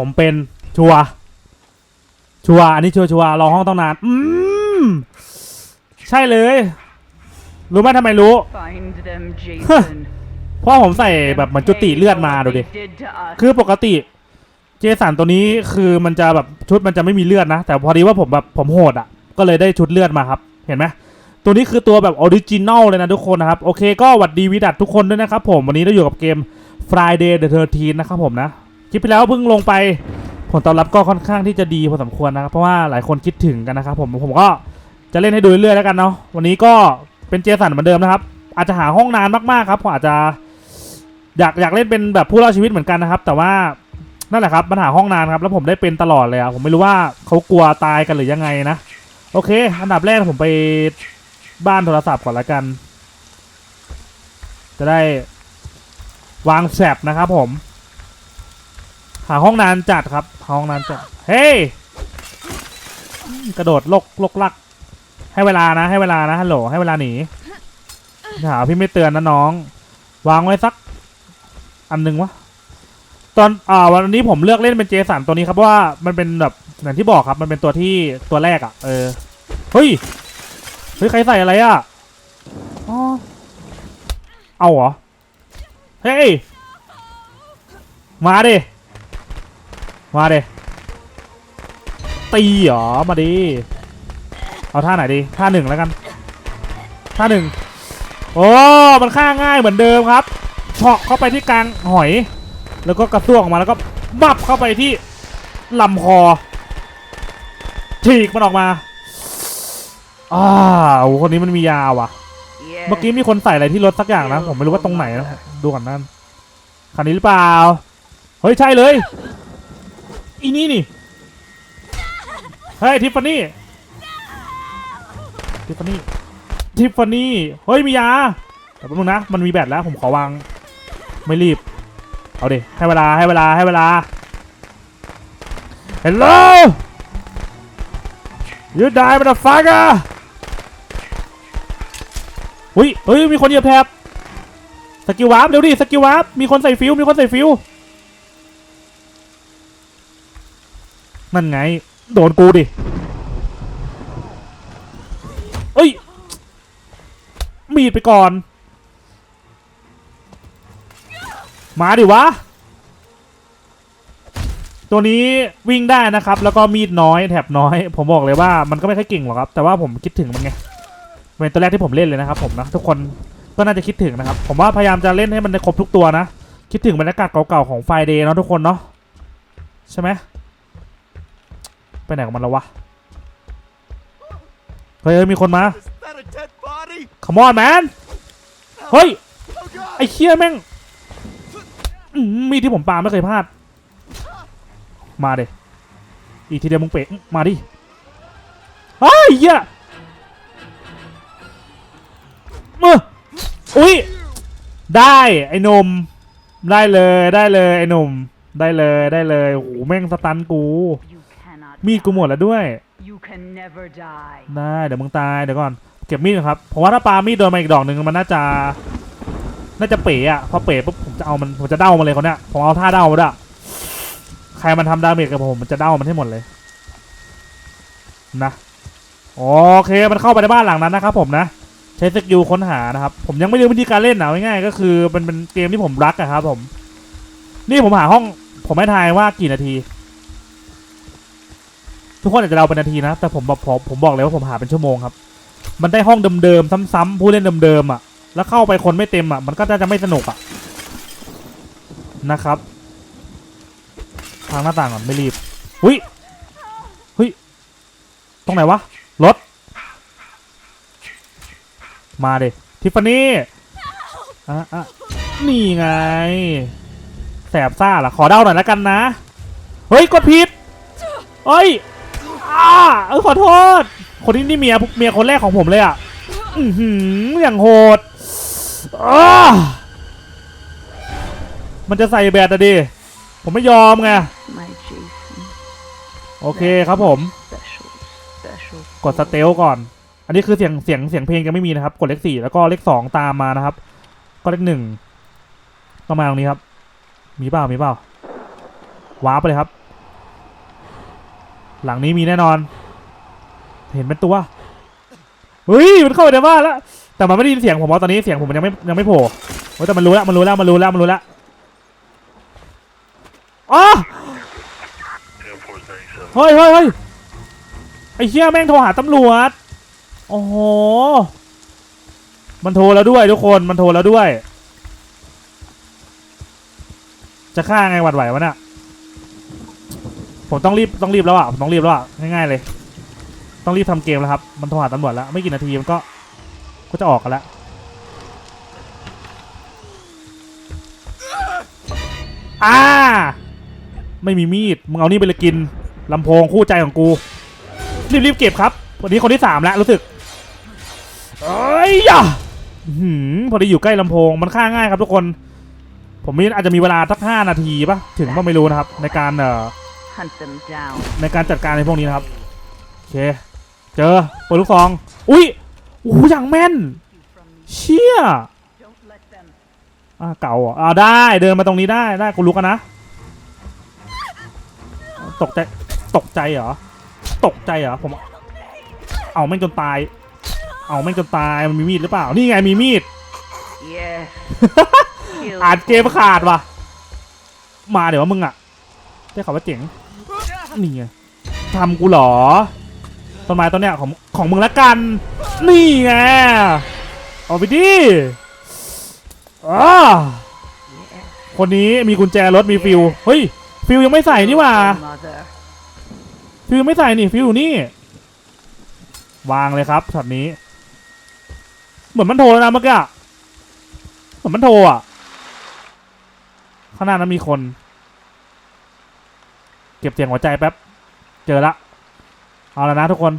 ผมเป็นชัวร์ชัวร์อันนี้ชัวร์ชัวร์รอห้องต้องนาน อืม ใช่เลย รู้ไหมทำไมรู้ Find them, Jason. เพราะผมใส่แบบเหมือนจุติเลือดมาดูดิ They did to us. คือปกติ เจสันตัวนี้คือมันจะแบบชุดมันจะไม่มีเลือดนะ แต่พอดีว่าผมแบบผมโหดอะ ก็เลยได้ชุดเลือดมาครับ เห็นไหมตัวนี้คือตัวแบบออริจินอลเลยนะทุกคนนะครับ โอเคก็หวัดดีวิดัตทุกคนด้วยนะครับผม วันนี้เราอยู่กับเกม Friday the 13 นะครับผมนะ คลิปที่แล้วเพิ่งลงไปผลตอบรับก็ค่อนข้างที่จะดีพอสมควรนะครับเพราะว่าหลายคนคิดถึงกันนะครับผมผมก็จะเล่นให้ดูเรื่อยๆแล้วกันเนาะวันนี้ก็เป็นเจสันเหมือนเดิมนะครับ อาจจะหาห้องนานมากๆครับผมอาจจะอยากอยากเล่นเป็นแบบผู้รอดชีวิตเหมือนกันนะครับ แต่ว่านั่นแหละครับปัญหาห้องนานครับแล้วผมได้เป็นตลอดเลยอะผมไม่รู้ว่าเขากลัวตายกันหรือยังไงนะโอเค อันดับแรกผมไปบ้านโทรศัพท์ก่อนละกัน จะได้วางแสบนะครับผม หาห้องนานจัดครับหาห้องนานจัด เฮ้ย กระโดดลกลกลัก ให้เวลานะ ให้เวลานะฮัลโหลให้เวลาหนีหาพี่ไม่เตือนนะน้อง วางไว้สัก อันหนึงวะตอนอ่าวันนี้ผมเลือกเล่นเป็นเจสันตัวนี้ครับว่ามันเป็นแบบอย่างที่บอกครับ มันเป็นตัวที่ตัวแรกอะ่ะ เออเฮ้ยเฮ้ยใครใส่อะไรอะ่ะเอาเหรอ เฮ้ย มาดิ มาดิตีเหรอ มาดิ เอาท่าไหนดี ท่าหนึ่งแล้วกัน ท่าหนึ่งโอ้ มันฆ่าง่ายเหมือนเดิมครับเฉาะเข้าไปที่กลางหอย แล้วก็กระซวกออกมาแล้วก็บับเข้าไปที่ลำคอฉีกมันออกมาอ้าวคนนี้มันมียาวว่ะ Yes. เมื่อกี้มีคนใส่อะไรที่รถสักอย่างนะ ผมไม่รู้ว่าตรงไหนนะ ดูก่อนนั่นคันนี้หรือเปล่า เฮ้ย ใช่เลย อีนี่นี่เฮ้ยทิฟฟานี่ทิฟฟานี่ทิฟฟานี่เฮ้ยมียาแต่แป๊บนึงนะมันมีแบตแล้วผมขอวางไม่รีบ เอาดิให้เวลาให้เวลาให้เวลา Hello You die motherfucker อุ้ยเฮ้ยมีคนเหยียบแถบสกิลวาร์ปเร็วดิสกิลวาร์ปมีคนใส่ฟิวมีคนใส่ฟิว นั่นไง โดนกูดิเอ้ย มีดไปก่อน มาดิวะ ตัวนี้วิ่งได้นะครับ แล้วก็มีดน้อยแถบน้อย ผมบอกเลยว่ามันก็ไม่ค่อยเก่งหรอกครับ แต่ว่าผมคิดถึงมันไง เป็นตัวแรกที่ผมเล่นเลยนะครับ ผมนะทุกคนก็น่าจะคิดถึงนะครับ ผมว่าพยายามจะเล่นให้มันได้ครบทุกตัวนะ คิดถึงบรรยากาศเก่าๆของไฟเดย์เนาะทุกคนเนาะใช่ไหม ไปไหนของมันแล้ววะ เฮ้ยมีคนมา Is that a dead body? Come on man เฮ้ย ไอ้เคี้ยแม่ง มีที่ผมปาไม่เคยพลาด มาเดอีกทีเดียวมึงเป๋มาดิเฮ้ยเหี้ยมืออุ้ย ได้ไอ้นม ได้เลยได้เลยไอ้นม ได้เลยได้เลยโอ้โหแม่งสตันกู มีดกูหมด die. แล้วด้วย You can never die. ได้เดี๋ยวมึงตายเดี๋ยวก่อนเก็บมีดก่อนครับผมว่าถ้าปามีดโดนมาอีกดอกหนึ่งมันน่าจะ น่าจะเป๋อะพอเป๋ปุ๊บผมจะเอามันผมจะเด้ามันเลยเขาเนี่ยผมเอาท่าเด้ามาด้วยใครมันทำดาเมจกับผมมันจะเด้ามันให้หมดเลย นะโอเคมันเข้าไปในบ้านหลังนั้นนะครับผมนะใช้สกิลค้นหานะครับ ผมยังไม่รู้วิธีการเล่นนะง่ายๆก็คือมันเป็นเกมที่ผมรักอะครับผม นี่ผมหาห้อง ผมไม่ทายว่ากี่นาที ทุกคนอาจจะเดาเป็นนาทีนะแต่ผมบอกผมผมบอกเลยว่าผมหาเป็นชั่วโมงครับ มันได้ห้องเดิมๆซ้ำๆผู้เล่นเดิมๆอะ แล้วเข้าไปคนไม่เต็มอะ มันก็จะไม่สนุกอะนะครับ ทางหน้าต่างก่อนไม่รีบหุยหุยตรงไหนวะรถมาเดทิฟฟานี่อะอะนี่ไง แสบซ่าล่ะ ขอเดาหน่อยแล้วกันนะ เฮ้ย กดผิดเฮ้ย อ่าเออขอโทษ คนนี้นี่เมียเมียคนแรกของผมเลยอะอือหืออย่างโหดอ้ามันจะใส่แบตอะดิ ผมไม่ยอมไง โอเคครับผม กดสเตลก่อน อันนี้คือเสียงเสียงเสียงเพลงจะไม่มีนะครับ กดเลขสี่แล้วก็เลขสองตามมานะครับ ก็เลขหนึ่งต้องมาตรงนี้ครับ มีเปล่ามีเปล่าว้าไปเลยครับ หลังนี้มีแน่นอน เห็นเป็นตัวเฮ้ยมันเข้าไปในบ้านแล้วแต่มันไม่ได้ยินเสียงผมว่าตอนนี้เสียงผมมันยังไม่ยังไม่โผล่เฮ้แต่มันรู้แล้วมันรู้แล้วมันรู้แล้วมันรู้แล้วอ๋อเฮ้ยเฮ้ยเฮ้ยไอ้เชี่ยแม่งโทรหาตำรวจโอ้โหมันโทรแล้วด้วยทุกคนมันโทรแล้วด้วย จะฆ่าไงหวัดไหววะเนี่ย ผมต้องรีบต้องรีบแล้วอะผมต้องรีบแล้วอะง่ายๆเลย ต้องรีบทำเกมแล้วครับมันโทรหาตำรวจแล้วไม่กี่นาทีมันก็ก็จะออกกันแล้วอ่าไม่มีมีดมึงเอานี่ไปเลยกินลำโพงคู่ใจของกูรีบรีบเก็บครับวันนี้คนที่สามแล้วรู้สึกเอ้ยย่ะอื้อหือพอดีอยู่ใกล้ลำโพงมันฆ่าง่ายครับทุกคน ผมมีอาจจะมีเวลาสักห้านาทีปะถึงก็ไม่รู้นะครับ ในการเอ่อ Hunt them down. ในการจัดการในพวกนี้นะครับ โอเค เจอปืนลูกซอง อุ้ยโอ้โหอย่างแม่น เชี่ย Don't let them. อ่าเก่าเหรอะอ่าได้เดินมาตรงนี้ได้ได้กูรู้กันนะ ตกใจตกใจเหรอ ตกใจเหรอผม เอาแม่งจนตาย เอาแม่งจนตายมันมีมีดหรือเปล่า นี่ไงมีมีด Yes. Kill อ่านเกมขาดว่ะ มาเดี๋ยวว่ามึงอะได้ข่าวว่าเจ๋ง นี่ไงทำกูเหรอ ต้นไม้ต้นเนี้ยของของมึงละกัน นี่ไงเอาไปดิอคนนี้มีกุญแจรถมีฟิว เฮ้ย ฟิวยังไม่ใส่นี่ว่า ฟิวไม่ใส่นี่ ฟิวอยู่นี่ วางเลยครับช็อตนี้ เหมือนมันโทรแล้วนะเมื่อกี้เหมือนมันโทรอะ ข้างหน้านั้นมีคน เก็บเสียงหัวใจแป๊บ เจอละ เอาแล้วนะทุกคน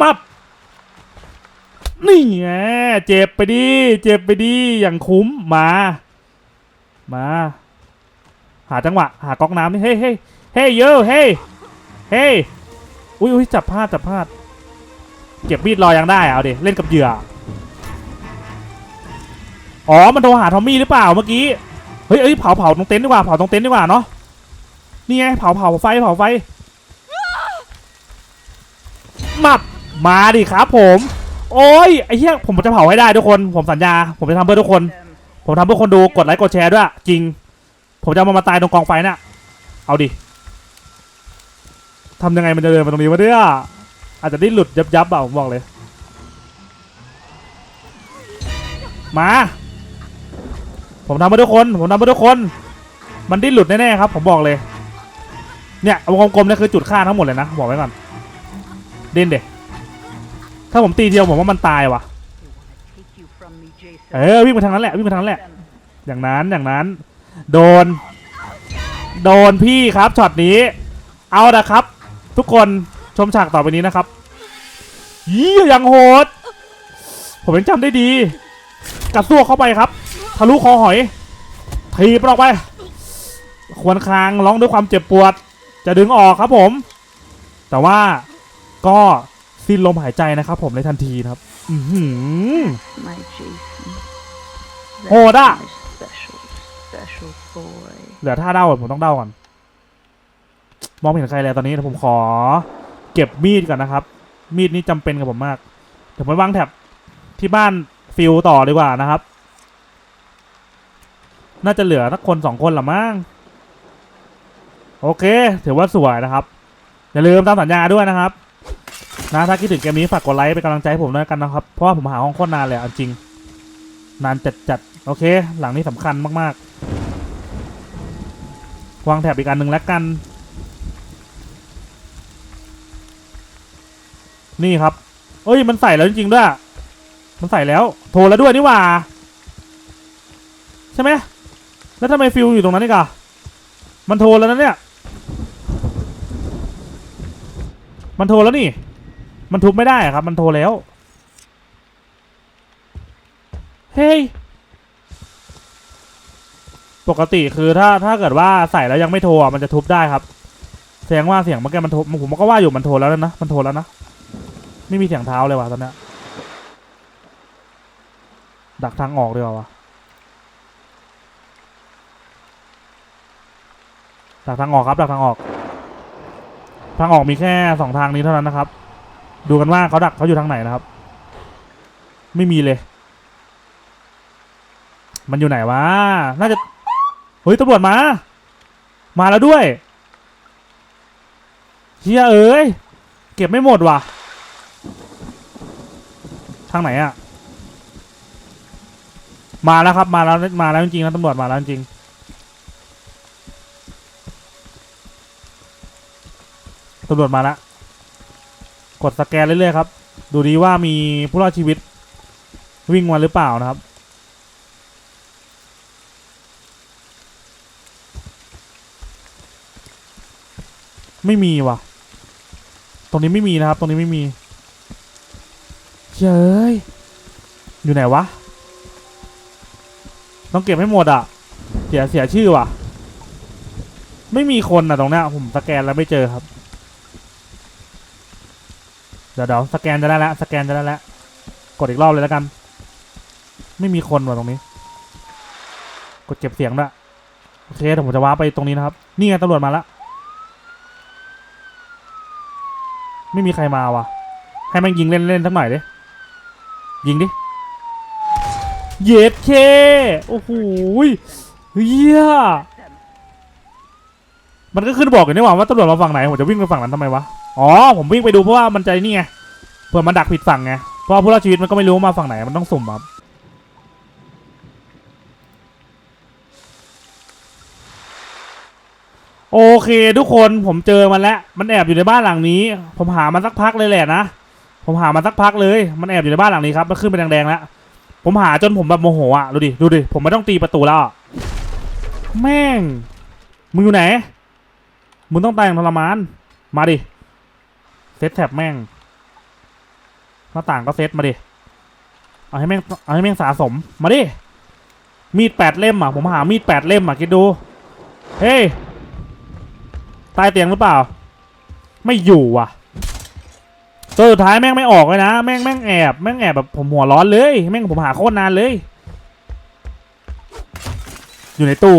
มับ นี่ไงเจ็บไปดิ เจ็บไปดิ อย่างคุ้ม มา มา หาจังหวะ หาก๊อกน้ำนี่ เฮ้ยเฮ้ยเฮ้ยเยอะเฮ้ยเฮ้ยอุ้ยอุ้ยจับพลาด จับพลาด เก็บมีดรอยังได้อะเอาดิ เล่นกับเหยื่อ อ๋อ มันโทรหาทอมมี่หรือเปล่าเมื่อกี้ เฮ้ยเอ้ยเผาเผาตรงเต็นท์ดีกว่าเผาตรงเต็นท์ดีกว่าเนาะนี่ไงเผาเผาไฟเผาไฟมับมาดิครับผม โอ้ยไอ้เหี้ยผมจะเผาให้ได้ทุกคน ผมสัญญา ผมจะทำเพื่อทุกคน ผมทำเพื่อคนดูกดไลค์กดแชร์ด้วยจริง ผมจะเอามามาตายตรงกองไฟน่ะ เอาดิทำยังไงมันจะเดินมาตรงนี้วะเนี่ยอาจจะได้หลุดยับยับๆอะผมบอกเลย มา ผมทำเพื่อทุกคน ผมทำเพื่อทุกคน มันได้หลุดแน่ๆครับ ผมบอกเลย เนี่ยเอาวงกลมเนี่ยคือจุดฆ่าทั้งหมดเลยนะบอกไว้ก่อนเด่นเด็ถ้าผมตีเดียวผมว่ามันตายว่ะ เออวิ่งไปทางนั้นแหละวิ่งไปทางนั้นแหละ อย่างนั้นอย่างนั้น โดน โดนพี่ครับช็อตนี้ เอาละครับ ทุกคนชมฉากต่อไปนี้นะครับยี่ยังโหด ผมยังจำได้ดีกระซวกเข้าไปครับ ทะลุคอหอย ทีบออกไป ควรคางร้องด้วยความเจ็บปวด จะดึงออกครับผม แต่ว่าก็สิ้นลมหายใจนะครับผมในทันทีนะครับ อือหือ My Jason. Hold That's up. my special, special boy. เหลือท่าเด้าก่อนผมต้องเด้าก่อน มองไม่เห็นใครเลยตอนนี้เดี๋ยวผมขอ เก็บมีดก่อนนะครับ มีดนี้จำเป็นกับผมมากเดี๋ยวผมไปวางแท็บที่บ้านฟิลต่อดีกว่านะครับ น่าจะเหลือสักคนสองคนละมั้งโอเค ถือว่าสวยนะครับ อย่าลืมตามสัญญาด้วยนะครับนะถ้าคิดถึงเกมนี้ฝากกดไลค์เป็นกำลังใจให้ผมด้วยกันนะครับ เพราะว่าผมหาห้องโคตรนานเลยเอาจริง นานจัดจัดๆโอเค หลังนี้สำคัญมากๆ วางแถบอีกอันหนึ่งแล้วกัน นี่ครับ เอ้ยมันใส่แล้วจริงๆด้วย มันใส่แล้ว โทรแล้วด้วยนี่ว่า ใช่ไหม แล้วทำไมฟิวอยู่ตรงนั้นนี่กะมันโทรแล้วนะเนี่ย มันโทรแล้วนี่ มันทุบไม่ได้ครับ มันโทรแล้ว เฮ้ย ปกติคือถ้าถ้าเกิดว่าใส่แล้วยังไม่โทรมันจะทุบได้ครับแสดงว่าเสียงเมื่อกี้มันโทรผมก็ว่าอยู่มันโทรแล้วนะ มันโทรแล้วนะ ไม่มีเสียงเท้าเลยว่ะตอนเนี้ยดักทางออกดีกว่าวะ ดักทางออกครับดักทางออก ทางออกมีแค่สองทางนี้เท่านั้นนะครับ ดูกันว่าเขาดักเขาอยู่ทางไหนนะครับ ไม่มีเลย มันอยู่ไหนวะ น่าจะ เฮ้ยตำรวจมา มาแล้วด้วยเฮียเอ้ย เก็บไม่หมดว่ะ ทางไหนอะมาแล้วครับ มาแล้ว มาแล้วจริงๆนะตำรวจมาแล้วจริง ตำรวจมาแล้วกดสแกนเรื่อยๆครับ ดูดีว่ามีผู้รอดชีวิต วิ่งมาหรือเปล่านะครับ ไม่มีว่ะ ตรงนี้ไม่มีนะครับ ตรงนี้ไม่มีเย้ยอยู่ไหนวะ ต้องเก็บให้หมดอะ เสียเสียชื่อว่ะ ไม่มีคนอะตรงนี้ผมสแกนแล้วไม่เจอครับ เดี๋ยวเดี๋ยวสแกนจะได้แล้วสแกนจะได้แล้วกดอีกรอบเลยแล้วกัน ไม่มีคนว่ะตรงนี้ กดเก็บเสียงด้วยโอเคเดี๋ยวผมจะว้าไปตรงนี้นะครับ นี่ไงตำรวจมาแล้วไม่มีใครมาว่ะ ให้มันยิงเล่นๆสักหน่อยดิยิงดิเย็ดเคโอ้โหเฮียมันก็ขึ้นบอกอยู่นี่หว่าว่าตำรวจมาฝั่งไหนผมจะวิ่งไปฝั่งนั้นทำไมวะ อ๋อผมวิ่งไปดูเพราะว่ามันใจนี่ไงเผื่อมันดักผิดฝั่งไงเพราะผู้รอดชีวิตมันก็ไม่รู้มาฝั่งไหนมันต้องสุ่มครับโอเค ทุกคนผมเจอมันแล้วมันแอบอยู่ในบ้านหลังนี้ ผมหามันสักพักเลยแหละนะผมหามันสักพักเลยมันแอบอยู่ในบ้านหลังนี้ครับมันขึ้นเป็นแดงๆแล้วผมหาจนผมแบบโมโหอะดูดิดูดิผมไม่ต้องตีประตูแล้วแม่งมึงอยู่ไหนมึงต้องตายอย่างทรมานมาดิ เซตแท็บแม่ง หน้าต่างก็เซตมาดิ เอาให้แม่งเอาให้แม่งสะสม มาดิ มีดแปดเล่มอะ ผมหามีดแปดเล่มอะคิดดู เฮ้ยใต้เตียงหรือเปล่า ไม่อยู่ว่ะตัวสุดท้ายแม่งไม่ออกเลยนะ แม่งแม่งแอบแม่งแอบแบบผมหัวร้อนเลย แม่งผมหาโคตรนานเลย อยู่ในตู้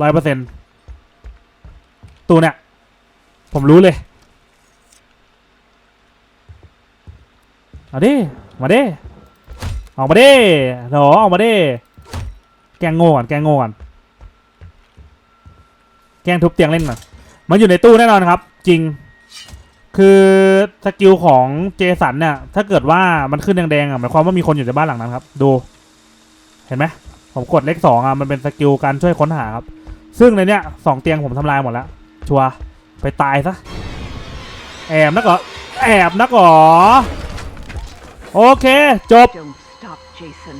ร้อยเปอร์เซ็นตู้เนี่ย ผมรู้เลย เอาดิ มาดิ ออกมาดิเหรอออกมาดิ แกงโง่ก่อน แกงโง่ก่อน แกงทุบเตียงเล่นก่อนมันอยู่ในตู้แน่นอนครับ จริง คือสกิลของเจสันเนี่ย ถ้าเกิดว่ามันขึ้นแดงๆอะหมายความว่ามีคนอยู่ในบ้านหลังนั้นครับ ดู เห็นไหมผมกดเลขสองอะมันเป็นสกิลการช่วยค้นหาครับ ซึ่งในเนี้ยสองเตียงผมทำลายหมดแล้ว ชัวไปตายซะ แอบนักเหรอ แอบนักเหรอ โอเค จบ Don't stop, Jason.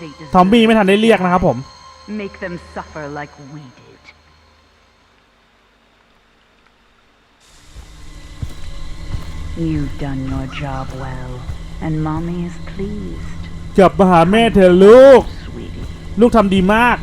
They ทอมบี้ไม่ deserve ทันได้เรียกนะครับผม Make them suffer like we did. You've done your job well, and mommy is pleased. กลับมาหาแม่เธอะลูก Sweetie. ลูกทำดีมาก